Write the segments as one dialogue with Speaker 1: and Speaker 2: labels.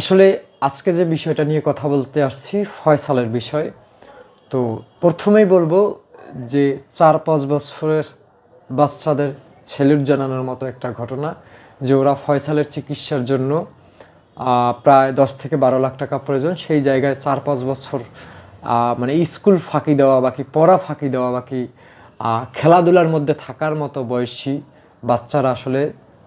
Speaker 1: আসলে আজকে যে বিষয়টা নিয়ে কথা বলতে আসছি, ফয়সালের বিষয়। তো প্রথমেই বলব যে চার পাঁচ বছরের বাচ্চাদের ছেলুট জানানোর মতো একটা ঘটনা, যে ওরা ফয়সালের চিকিৎসার জন্য প্রায় দশ থেকে বারো লাখ টাকা প্রয়োজন। সেই জায়গায় চার পাঁচ বছর মানে স্কুল ফাঁকি দেওয়া, বাকি পড়া ফাঁকি দেওয়া, বাকি খেলাধুলার মধ্যে থাকার মতো বয়সী বাচ্চারা আসলে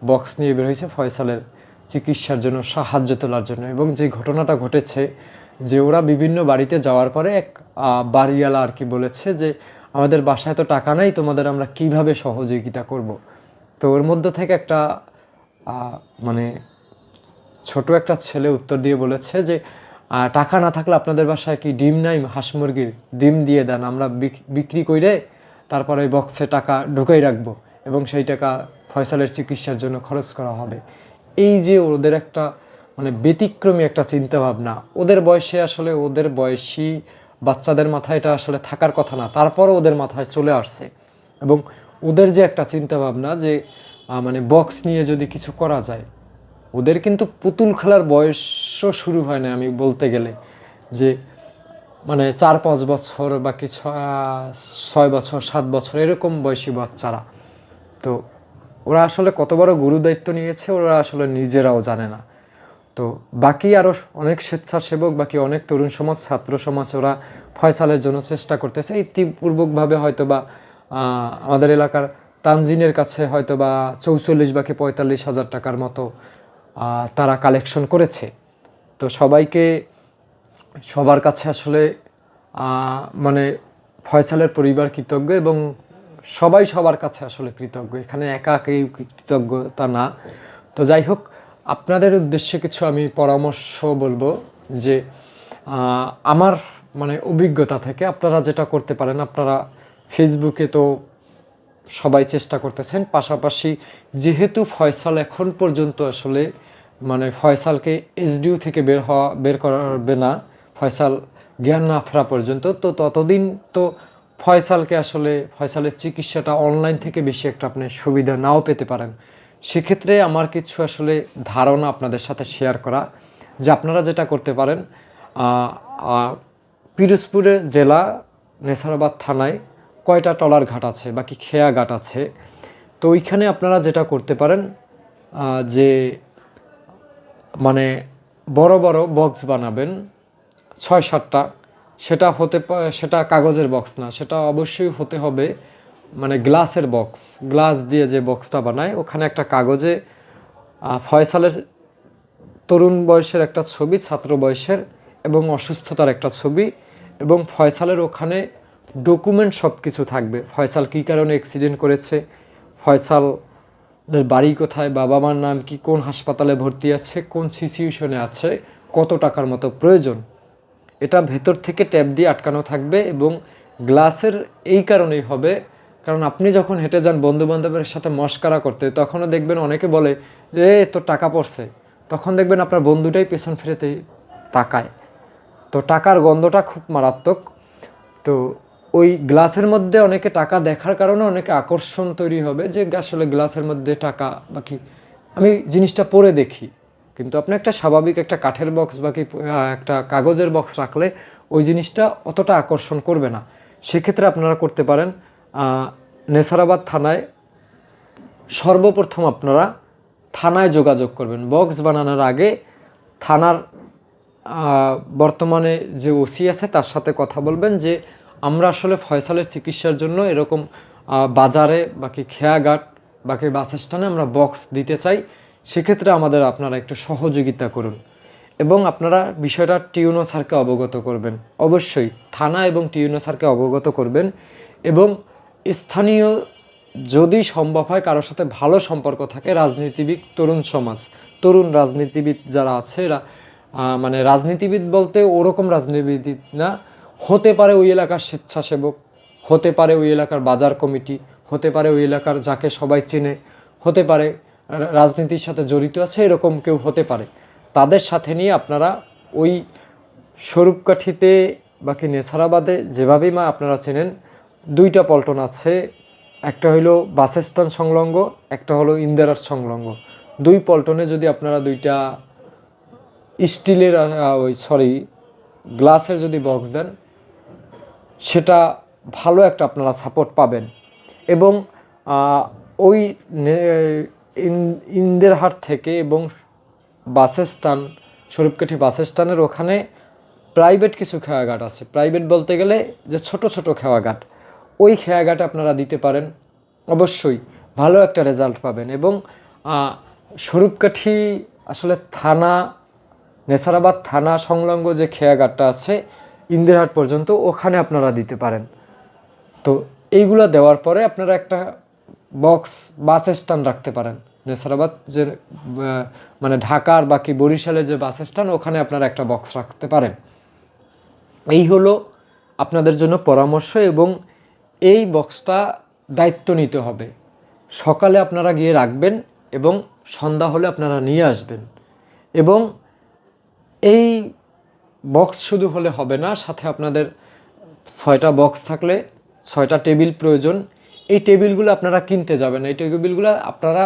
Speaker 1: বক্স নিয়ে বের হয়েছে ফয়সালের চিকিৎসার জন্য, সাহায্য তোলার জন্য। এবং যে ঘটনাটা ঘটেছে, যে ওরা বিভিন্ন বাড়িতে যাওয়ার পরে এক বাড়িওয়ালা আর কি বলেছে যে, আমাদের বাসায় তো টাকা নাই, তোমাদের আমরা কীভাবে সহযোগিতা করব? তো ওর মধ্যে থেকে একটা মানে ছোট একটা ছেলে উত্তর দিয়ে বলেছে যে টাকা না থাকলে আপনাদের বাসায় কি ডিম নাই, হাঁস মুরগির? ডিম দিয়ে দেন, আমরা বিক- বিক্রি করে তারপরে ওই বক্সে টাকা ঢুকাই রাখব এবং সেই টাকা ফয়সালের চিকিৎসার জন্য খরচ করা হবে। এই যে ওদের একটা মানে ব্যতিক্রমী একটা চিন্তা ভাবনা ওদের বয়সে আসলে ওদের বয়সী বাচ্চাদের মাথায় এটা আসলে থাকার কথা না, তারপরও ওদের মাথায় চলে আসছে। এবং ওদের যে একটা চিন্তা ভাবনা যে মানে বক্স নিয়ে যদি কিছু করা যায়, ওদের কিন্তু পুতুল খেলার বয়সও শুরু হয় না আমি বলতে গেলে। যে মানে চার, পাঁচ বছর, বাকি ছয় বছর, সাত বছর এরকম বয়সী বাচ্চারা। তো ওরা আসলে কত বড় গুরু দায়িত্ব নিয়েছে, ওরা আসলে নিজেরাও জানে না। তো বাকি আরও অনেক স্বেচ্ছাসেবক, বাকি অনেক তরুণ সমাজ, ছাত্র সমাজ ওরা ফয়সালের জন্য চেষ্টা করতেছে। ইতিপূর্বকভাবে হয়তো বা আমাদের এলাকার তানজিনের কাছে হয়তো বা চৌচল্লিশ বাকি পঁয়তাল্লিশ হাজার টাকার মতো তারা কালেকশন করেছে। তো সবাইকে, সবার কাছে আসলে মানে ফয়সালের পরিবার কৃতজ্ঞ এবং সবাই সবার কাছে আসলে কৃতজ্ঞ। এখানে একা কেউ কৃতজ্ঞতা না। তো যাই হোক, আপনাদের উদ্দেশ্যে কিছু আমি পরামর্শ বলব যে আমার মানে অভিজ্ঞতা থেকে আপনারা যেটা করতে পারেন, আপনারা ফেসবুকে তো সবাই চেষ্টা করতেছেন। পাশাপাশি যেহেতু ফয়সাল এখন পর্যন্ত আসলে মানে ফয়সালকে এসডিউ থেকে বের হওয়া, বের করবে না, ফয়সাল জ্ঞান না ফেরা পর্যন্ত, তো ততদিন তো ফয়সালকে আসলে, ফয়সালের চিকিৎসাটা অনলাইন থেকে বেশি একটা আপনি সুবিধা নাও পেতে পারেন। সেক্ষেত্রে আমার কিছু আসলে ধারণা আপনাদের সাথে শেয়ার করা, যে আপনারা যেটা করতে পারেন পিরোজপুরে জেলা নেসারাবাদ থানায় কয়টা টলার ঘাট আছে, বাকি খেয়া ঘাট আছে। তো ওইখানে আপনারা যেটা করতে পারেন যে মানে বড় বড় বক্স বানাবেন, ছয় সাতটা সেটা হতে সেটা কাগজের বক্স না, সেটা অবশ্যই হতে হবে মানে গ্লাসের বক্স গ্লাস দিয়ে যে বক্সটা বানায়, ওখানে একটা কাগজে ফয়সালের তরুণ বয়সের একটা ছবি, ছাত্র বয়সের এবং অসুস্থতার একটা ছবি এবং ফয়সালের ওখানে ডকুমেন্ট সব কিছু থাকবে। ফয়সাল কী কারণে অ্যাক্সিডেন্ট করেছে? ফয়সালের বাড়ি কোথায়? বাবা মার নাম কি? কোন হাসপাতালে ভর্তি আছে? কোন সিচুয়েশনে আছে? কত টাকার মতো প্রয়োজন? এটা ভেতর থেকে ট্যাপ দিয়ে আটকানো থাকবে এবং গ্লাসের এই কারণেই হবে। কারণ আপনি যখন হেঁটে যান বন্ধু বান্ধবের সাথে মস্কারা করতে তখনও দেখবেন অনেকে বলে যে "এ, তোর টাকা পড়ছে। তখন দেখবেন আপনার বন্ধুটাই পেছন ফিরেতে তাকায়। তো টাকার গন্ধটা খুব মারাত্মক। তো ওই গ্লাসের মধ্যে অনেকে টাকা দেখার কারণে অনেকে আকর্ষণ তৈরি হবে যে আসলে গ্লাসের মধ্যে টাকা বাকি আমি জিনিসটা পরে দেখি। কিন্তু আপনি একটা স্বাভাবিক একটা কাঠের বক্স বা কি একটা কাগজের বক্স রাখলে ওই জিনিসটা অতটা আকর্ষণ করবে না। সেক্ষেত্রে আপনারা করতে পারেন নেসারাবাদ থানায় সর্বপ্রথম আপনারা থানায় যোগাযোগ করবেন। বক্স বানানোর আগে থানার বর্তমানে যে ওসি আছে তার সাথে কথা বলবেন যে, আমরা আসলে ফয়সালের চিকিৎসার জন্য এরকম বাজারে বাকি খেয়াঘাট বাকি বাস আমরা বক্স দিতে চাই। সেক্ষেত্রে আমাদের আপনারা একটু সহযোগিতা করুন এবং আপনারা বিষয়টা টিউনো স্যারকে অবগত করবেন। অবশ্যই থানা এবং টিউনো স্যারকে অবগত করবেন এবং স্থানীয় যদি সম্ভব হয় কারোর সাথে ভালো সম্পর্ক থাকে, রাজনীতিবিদ, তরুণ সমাজ, তরুণ রাজনীতিবিদ যারা আছে মানে রাজনীতিবিদ বলতে ওরকম রাজনীতিবিদ না, হতে পারে ওই এলাকার স্বেচ্ছাসেবক, হতে পারে ওই এলাকার বাজার কমিটি, হতে পারে ওই এলাকার যাকে সবাই চেনে, হতে পারে রাজনীতির সাথে জড়িত আছে, এরকম কেউ হতে পারে। তাদের সাথে নিয়ে আপনারা ওই স্বরূপকাঠিতে বাকি নেসারাবাদে যেভাবেই মা আপনারা চেনেন, দুইটা পল্টন আছে। একটা হইল বাস স্ট্যান্ড সংলগ্ন, একটা হলো ইন্দিরার সংলগ্ন। দুই পল্টনে যদি আপনারা দুইটা স্টিলের ওই সরি, গ্লাসের যদি বক্স দেন, সেটা ভালো একটা আপনারা সাপোর্ট পাবেন। এবং ওই ইন্দেরহাট থেকে এবং বাসের স্ট্যান্ড স্বরূপকাঠি বাসের স্ট্যান্ডের ওখানে প্রাইভেট কিছু খেয়াঘাট আছে। প্রাইভেট বলতে গেলে যে ছোট ছোট খেয়াঘাট। ওই খেয়াঘাটে আপনারা দিতে পারেন। অবশ্যই ভালো একটা রেজাল্ট পাবেন এবং স্বরূপকাঠি আসলে থানা, নেসারাবাদ থানা সংলগ্ন যে খেয়াঘাটটা আছে ইন্দিরহাট পর্যন্ত ওখানে আপনারা দিতে পারেন। তো এইগুলো দেওয়ার পরে আপনারা একটা বক্স বাস স্ট্যান্ড রাখতে পারেন। নেসারাবাদ যে মানে ঢাকার বাকি বরিশালের যে বাস স্ট্যান্ড, ওখানে আপনারা একটা বক্স রাখতে পারেন। এই হলো আপনাদের জন্য পরামর্শ এবং এই বক্সটা দায়িত্ব নিতে হবে। সকালে আপনারা গিয়ে রাখবেন এবং সন্ধ্যা হলে আপনারা নিয়ে আসবেন। এবং এই বক্স শুধু হলে হবে না, সাথে আপনাদের ছয়টা বক্স থাকলে ছয়টা টেবিল প্রয়োজন। এই টেবিলগুলো আপনারা কিনতে যাবেন। এই টেবিলগুলো আপনারা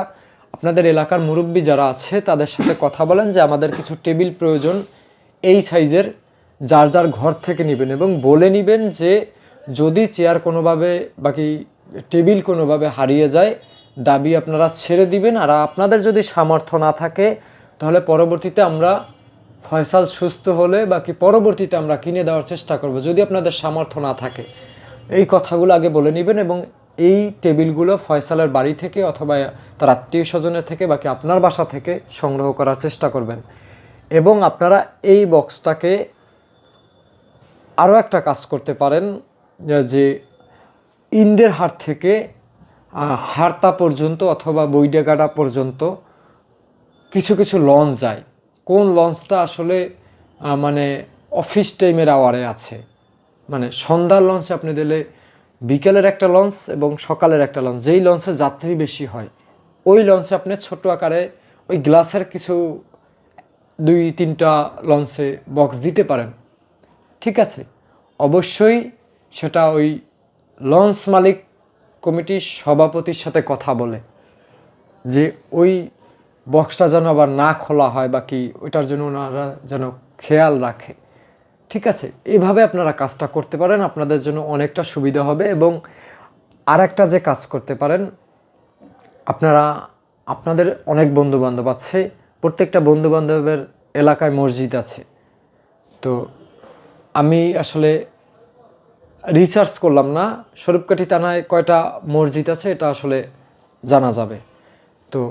Speaker 1: আপনাদের এলাকার মুরব্বী যারা আছে, তাদের সাথে কথা বলেন যে আমাদের কিছু টেবিল প্রয়োজন এই সাইজের, যার যার ঘর থেকে নেবেন এবং বলে নেবেন যে যদি চেয়ার কোনোভাবে বাকি টেবিল কোনোভাবে হারিয়ে যায়, দাবি আপনারা ছেড়ে দিবেন। আর আপনাদের যদি সামর্থ্য না থাকে, তাহলে পরবর্তীতে আমরা ফয়সাল সুস্থ হলে বাকি পরবর্তীতে আমরা কিনে দেওয়ার চেষ্টা করব, যদি আপনাদের সামর্থ্য না থাকে। এই কথাগুলো আগে বলে নেবেন এবং এই টেবিলগুলো ফয়সালের বাড়ি থেকে অথবা তার আত্মীয় স্বজনের থেকে বাকি আপনার বাসা থেকে সংগ্রহ করার চেষ্টা করবেন। এবং আপনারা এই বক্সটাকে আরও একটা কাজ করতে পারেন, যে- ইন্দের হাট থেকে হারতা পর্যন্ত অথবা বৈডাগাড়া পর্যন্ত কিছু কিছু লঞ্চ যায়। কোন লঞ্চটা আসলে মানে অফিস টাইমের আওয়ারে আছে? মানে সন্ধ্যার লঞ্চ আপনি দিলে বিকেলের একটা লঞ্চ এবং সকালের একটা লঞ্চ। যেই লঞ্চে যাত্রী বেশি হয়, ওই লঞ্চে আপনি ছোট আকারে ওই গ্লাসের কিছু দুই, তিনটা লঞ্চে বক্স দিতে পারেন। ঠিক আছে? অবশ্যই সেটা ওই লঞ্চ মালিক কমিটির সভাপতির সাথে কথা বলে যে ওই বক্সটা যেন আবার না খোলা হয় বা কি, ওইটার জন্য ওনারা যেন খেয়াল রাখে। ঠিক আছে এইভাবে আপনারা কাজটা করতে পারেন, আপনাদের জন্য অনেকটা সুবিধা হবে এবং আর একটা যে কাজ করতে পারেন, আপনারা, আপনাদের অনেক বন্ধু বান্ধব আছে, প্রত্যেকটা বন্ধু বান্ধবের এলাকায় মসজিদ আছে। তো আমি আসলে রিসার্চ করলাম না, স্বরূপকাঠি থানায় কয়টা মসজিদ আছে এটা আসলে জানা যাবে। তো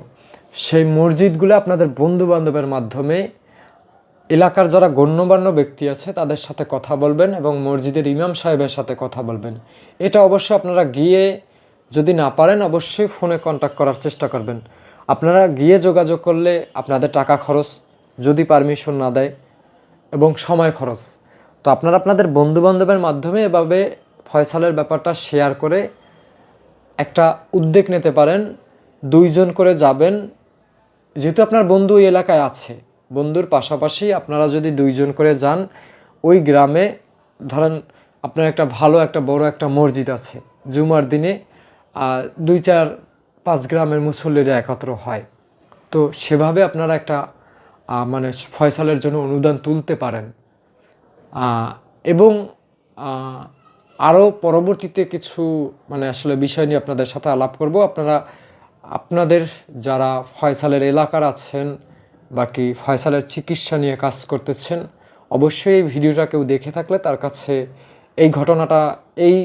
Speaker 1: সেই মসজিদগুলো আপনাদের বন্ধু বান্ধবের মাধ্যমে এলাকার যারা গণ্যমান্য ব্যক্তি আছে, তাদের সাথে কথা বলবেন এবং মসজিদের ইমাম সাহেবের সাথে কথা বলবেন। এটা অবশ্য আপনারা গিয়ে যদি না পারেন, অবশ্যই ফোনে কন্ট্যাক্ট করার চেষ্টা করবেন। আপনারা গিয়ে যোগাযোগ করলে আপনাদের টাকা খরচ যদি পারমিশন না দেয় এবং সময় খরচ। তো আপনারা আপনাদের বন্ধু বান্ধবের মাধ্যমে এভাবে ফয়সালের ব্যাপারটা শেয়ার করে একটা উদ্যোগ নিতে পারেন। দুইজন করে যাবেন। যেহেতু আপনার বন্ধু ওই এলাকায় আছে বন্ধুর পাশাপাশি আপনারা যদি দুইজন করে যান, ওই গ্রামে ধরেন আপনার একটা ভালো, একটা বড় একটা মসজিদ আছে। জুমার দিনে দুই চার পাঁচ গ্রামের মুসল্লিরা একত্র হয়। তো সেভাবে আপনারা একটা মানে ফয়সালের জন্য অনুদান তুলতে পারেন। এবং আরও পরবর্তীতে কিছু মানে আসলে বিষয় নিয়ে আপনাদের সাথে আলাপ করব। আপনারা, আপনাদের যারা ফয়সালের এলাকার আছেন বাকি ফয়সালের চিকিৎসা নিয়ে কাজ করতেছেন, অবশ্যই এই ভিডিওটা কেউ দেখে থাকলে তার কাছে এই ঘটনাটা, এই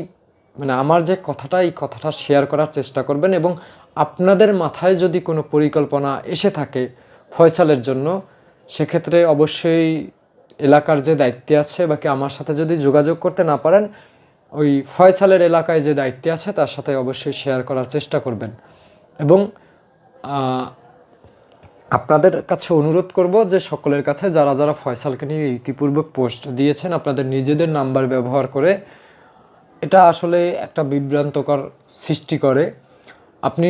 Speaker 1: মানে আমার যে কথাটা, এই কথাটা শেয়ার করার চেষ্টা করবেন এবং আপনাদের মাথায় যদি কোনো পরিকল্পনা এসে থাকে ফয়সালের জন্য, সেক্ষেত্রে অবশ্যই এলাকার যে দায়িত্বে আছে, বাকি আমার সাথে যদি যোগাযোগ করতে না পারেন, ওই ফয়সালের এলাকায় যে দায়িত্বে আছে, তার সাথে অবশ্যই শেয়ার করার চেষ্টা করবেন। এবং আপনাদের কাছে অনুরোধ করব যে সকলের কাছে যারা যারা ফয়সালকে নিয়ে ইতিপূর্বে পোস্ট দিয়েছেন, আপনাদের নিজেদের নাম্বার ব্যবহার করে এটা আসলে একটা বিভ্রান্তকর সৃষ্টি করে। আপনি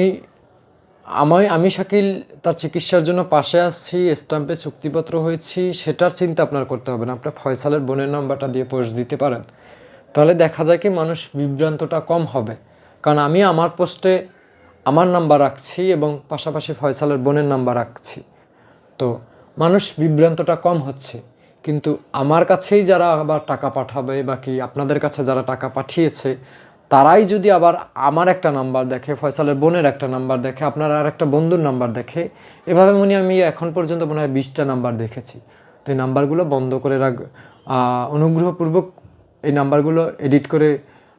Speaker 1: আমায় আমি শাকিল তার চিকিৎসার জন্য পাশে আসছি স্ট্যাম্পে চুক্তিপত্র হয়েছি, সেটার চিন্তা আপনার করতে হবে না। আপনার ফয়সালের বোনের নাম্বারটা দিয়ে পোস্ট দিতে পারেন। তাহলে দেখা যায় কি মানুষ বিভ্রান্তটা কম হবে। কারণ আমি আমার পোস্টে আমার নাম্বার রাখছি এবং পাশাপাশি ফয়সালের বোনের নাম্বার রাখছি। তো মানুষ বিভ্রান্তটা কম হচ্ছে, কিন্তু আমার কাছেই যারা আবার টাকা পাঠাবে বা কি আপনাদের কাছে যারা টাকা পাঠিয়েছে, তারাই যদি আবার আমার একটা নাম্বার দেখে, ফয়সালের বোনের একটা নাম্বার দেখে, আপনার আর একটা বন্ধুর নাম্বার দেখে, এভাবে মনে আমি এখন পর্যন্ত মনে হয় বিশটা নাম্বার দেখেছি। তো এই নাম্বারগুলো বন্ধ করে রাখ অনুগ্রহপূর্বক এই নাম্বারগুলো এডিট করে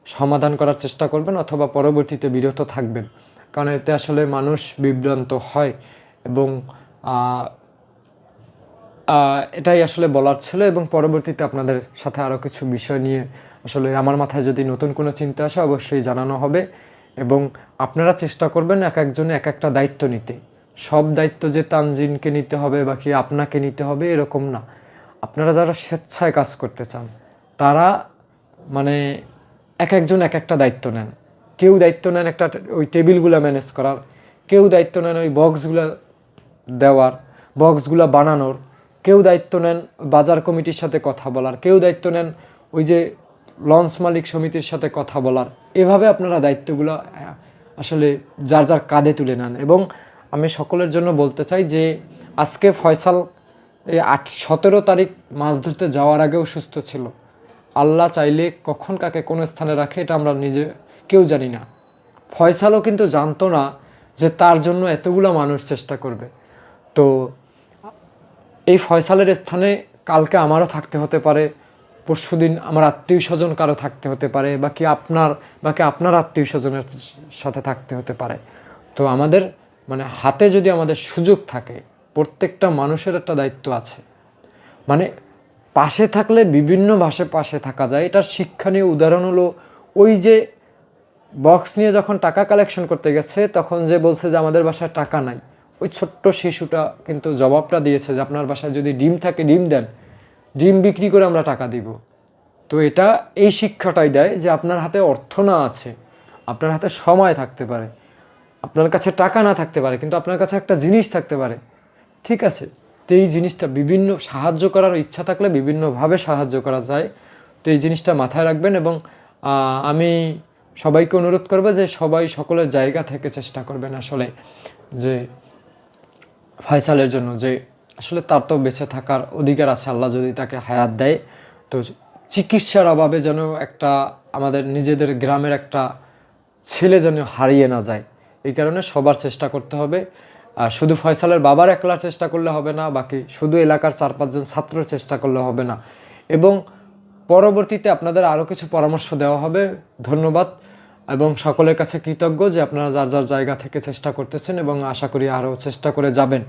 Speaker 1: সমাধান করার চেষ্টা করবেন অথবা পরবর্তীতে বিরত থাকবেন। কারণ এতে আসলে মানুষ বিভ্রান্ত হয় এবং এটাই আসলে বলার ছিল এবং পরবর্তীতে আপনাদের সাথে আরও কিছু বিষয় নিয়ে আসলে আমার মাথায় যদি নতুন কোনো চিন্তা আসে অবশ্যই জানানো হবে এবং আপনারা চেষ্টা করবেন এক একজনে এক একটা দায়িত্ব নিতে। সব দায়িত্ব যে তানজিনকে নিতে হবে বা কি আপনাকে নিতে হবে এরকম না। আপনারা যারা স্বেচ্ছায় কাজ করতে চান, তারা মানে এক একজন এক একটা দায়িত্ব নেন। কেউ দায়িত্ব নেন একটা ওই টেবিলগুলো ম্যানেজ করার, কেউ দায়িত্ব নেন ওই বক্সগুলো দেওয়ার, বক্সগুলো বানানোর, কেউ দায়িত্ব নেন বাজার কমিটির সাথে কথা বলার, কেউ দায়িত্ব নেন ওই যে লঞ্চ মালিক সমিতির সাথে কথা বলার। এভাবে আপনারা দায়িত্বগুলো আসলে যার যার কাঁধে তুলে নেন। এবং আমি সকলের জন্য বলতে চাই যে আজকে ফয়সাল এই আট, সতেরো তারিখ মাছ ধরতে যাওয়ার আগেও সুস্থ ছিল। আল্লাহ চাইলে কখন কাকে কোন স্থানে রাখে, এটা আমরা নিজে কেউ জানি না। ফয়সালও কিন্তু জানতো না যে তার জন্য এতগুলো মানুষ চেষ্টা করবে। তো এই ফয়সালের স্থানে কালকে আমারও থাকতে হতে পারে, পরশুদিন আমার আত্মীয় স্বজন কারও থাকতে হতে পারে, বা কি আপনার, বা কি আপনার আত্মীয় স্বজনের সাথে থাকতে হতে পারে। তো আমাদের মানে হাতে যদি আমাদের সুযোগ থাকে, প্রত্যেকটা মানুষের একটা দায়িত্ব আছে। মানে পাশে থাকলে বিভিন্ন ভাষে পাশে থাকা যায়। এটার শিক্ষণীয় উদাহরণ হলো ওই যে বক্স নিয়ে যখন টাকা কালেকশন করতে গেছে, তখন যে বলছে যে আমাদের বাসায় টাকা নাই, ওই ছোট্ট শিশুটা কিন্তু জবাবটা দিয়েছে যে আপনার বাসায় যদি ডিম থাকে, ডিম দেন, ডিম বিক্রি করে আমরা টাকা দিব। তো এটা এই শিক্ষাটাই দেয় যে আপনার হাতে অর্থ না আছে, আপনার হাতে সময় থাকতে পারে, আপনার কাছে টাকা না থাকতে পারে, কিন্তু আপনার কাছে একটা জিনিস থাকতে পারে। ঠিক আছে, তো এই জিনিসটা বিভিন্ন সাহায্য করার ইচ্ছা থাকলে বিভিন্নভাবে সাহায্য করা যায়। তো এই জিনিসটা মাথায় রাখবেন এবং আমি সবাইকে অনুরোধ করব যে সবাই সকলের জায়গা থেকে চেষ্টা করবেন আসলে যে ফয়সালের জন্য, যে আসলে তার তো বেঁচে থাকার অধিকার আছে, আল্লাহ যদি তাকে হায়াত দেয়। তো চিকিৎসার অভাবে যেন একটা আমাদের নিজেদের গ্রামের একটা ছেলে যেন হারিয়ে না যায়, এই কারণে সবার চেষ্টা করতে হবে। আর শুধু ফয়সালের বাবার একলার চেষ্টা করলে হবে না, বাকি শুধু এলাকার চার পাঁচজন ছাত্র চেষ্টা করলে হবে না। এবং পরবর্তীতে আপনাদের আরও কিছু পরামর্শ দেওয়া হবে। ধন্যবাদ। এবং সকলের কাছে কৃতজ্ঞ যে আপনারা যার যার জায়গা থেকে চেষ্টা করতেছেন এবং আশা করি আরও চেষ্টা করে যাবেন।